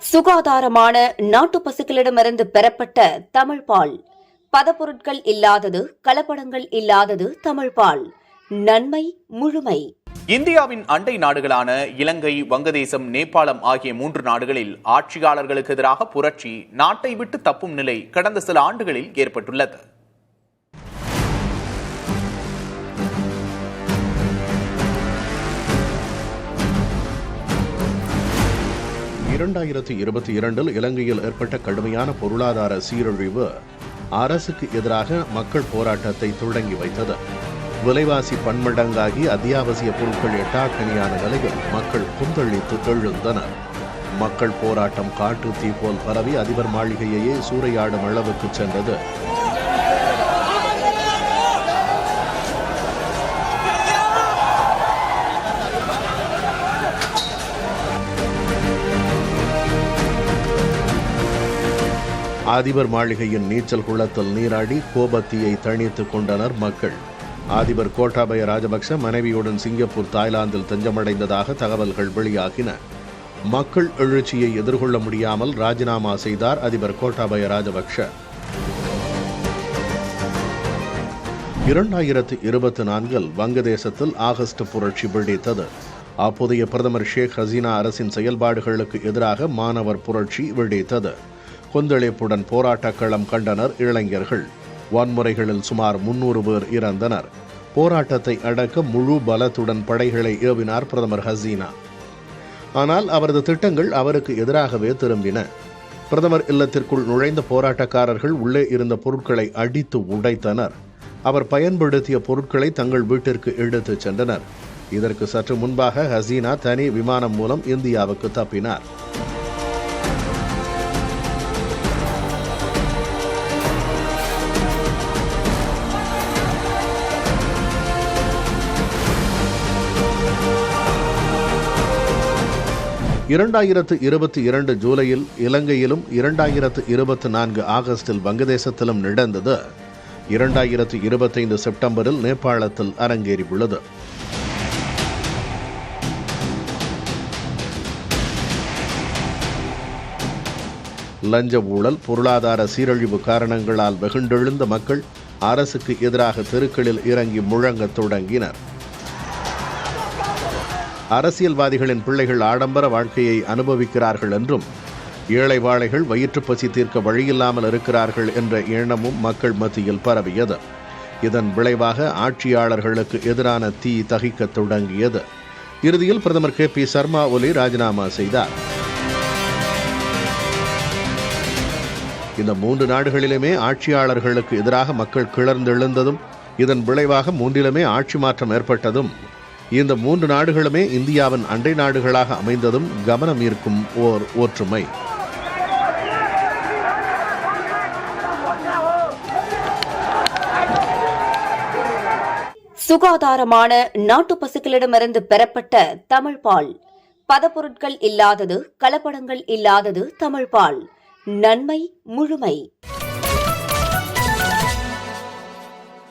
சுகாதாரமான நாட்டு பசுக்களிடமிருந்து பெறப்பட்ட தமிழ் பால். பதப்பொருட்கள் இல்லாதது கலப்படங்கள் இல்லாதது தமிழ் பால். நன்மை முழுமை. இந்தியாவின் அண்டை நாடுகளான இலங்கை வங்கதேசம் நேபாளம் ஆகிய மூன்று நாடுகளில் ஆட்சியாளர்களுக்கு எதிராக புரட்சி நாட்டை விட்டு தப்பும் நிலை கடந்த சில ஆண்டுகளில் ஏற்பட்டுள்ளது. இரண்டாயிரத்தி இருபத்தி இரண்டில் இலங்கையில் ஏற்பட்ட கடுமையான பொருளாதார சீரழிவு அரசுக்கு எதிராக மக்கள் போராட்டத்தை தொடங்கி வைத்தது. விலைவாசி பன்மடங்காகி அத்தியாவசிய பொருட்கள் எட்டாக்கணியான நிலையில் மக்கள் கொந்தளித்து எழுந்தனர். மக்கள் போராட்டம் காட்டு தீ போல் பரவி அதிபர் மாளிகையையே சூறையாடும் அளவுக்கு சென்றது. அதிபர் மாளிகையின் நீச்சல் குளத்தில் நீராடி கோபத்தியை தணித்துக் கொண்டனர் மக்கள். அதிபர் கோட்டாபய ராஜபக்ச மனைவியுடன் சிங்கப்பூர் தாய்லாந்தில் தஞ்சமடைந்ததாக தகவல்கள் வெளியாகின. மக்கள் எழுச்சியை எதிர்கொள்ள முடியாமல் ராஜினாமா செய்தார் அதிபர் கோட்டாபய ராஜபக்ஷ. இரண்டாயிரத்து இருபத்தி நான்கில் வங்கதேசத்தில் ஆகஸ்ட் புரட்சி வெடித்தது. அப்போதைய பிரதமர் ஷேக் ஹசீனா அரசின் செயல்பாடுகளுக்கு எதிராக மாணவர் புரட்சி வெடித்தது. கொந்தளிப்புடன் போராட்டக்களம் கண்டனர் இளைஞர்கள். வன்முறைகளில் சுமார் முன்னூறு பேர் இறந்தனர். போராட்டத்தை அடக்க முழு பலத்துடன் படைகளை ஏவினார் பிரதமர் ஹசீனா. ஆனால் அவரது திட்டங்கள் அவருக்கு எதிராகவே திரும்பின. பிரதமர் இல்லத்திற்குள் நுழைந்த போராட்டக்காரர்கள் உள்ளே இருந்த பொருட்களை அடித்து உடைத்தனர். அவர் பயன்படுத்திய பொருட்களை தங்கள் வீட்டிற்கு எடுத்துச் சென்றனர். இதற்கு சற்று முன்பாக ஹசீனா தனி விமானம் மூலம் இந்தியாவுக்கு தப்பினார். இரண்டாயிரத்து இருபத்தி இரண்டு ஜூலையில் இலங்கையிலும் இரண்டாயிரத்து இருபத்தி நான்கு ஆகஸ்டில் வங்கதேசத்திலும் நடந்தது. இரண்டாயிரத்து இருபத்தைந்து செப்டம்பரில் நேபாளத்தில் அரங்கேறியுள்ளது. லஞ்ச ஊழல் பொருளாதார சீரழிவு காரணங்களால் வெகுண்டெழுந்த மக்கள் அரசுக்கு எதிராக தெருக்களில் இறங்கி முழங்கத் தொடங்கினர். அரசியல்வாதிகளின் பிள்ளைகள் ஆடம்பர வாழ்க்கையை அனுபவிக்கிறார்கள் என்றும் ஏழை வாழைகள் வயிற்று பசி தீர்க்க வழியில்லாமல் இருக்கிறார்கள் என்ற எண்ணமும் மக்கள் மத்தியில் பரவியது. இதன் விளைவாக ஆட்சியாளர்களுக்கு எதிரான தீ தகிக்க தொடங்கியது. இறுதியில் பிரதமர் கே பி சர்மா ஒலி ராஜினாமா செய்தார். இந்த மூன்று நாடுகளிலுமே ஆட்சியாளர்களுக்கு எதிராக மக்கள் கிளர்ந்தெழுந்ததும் இதன் விளைவாக மூன்றிலுமே ஆட்சி மாற்றம் ஏற்பட்டதும் இந்த மூன்று நாடுகளுமே இந்தியாவின் அண்டை நாடுகளாக அமைந்ததும் கவனம் ஈர்க்கும் ஓர் ஒற்றுமை. சுகாதாரமான நாட்டு பசுக்களிடமிருந்து பெறப்பட்ட தமிழ் பால். பதப்பொருட்கள் இல்லாதது கலப்படங்கள் இல்லாதது தமிழ் பால். நன்மை முழுமை.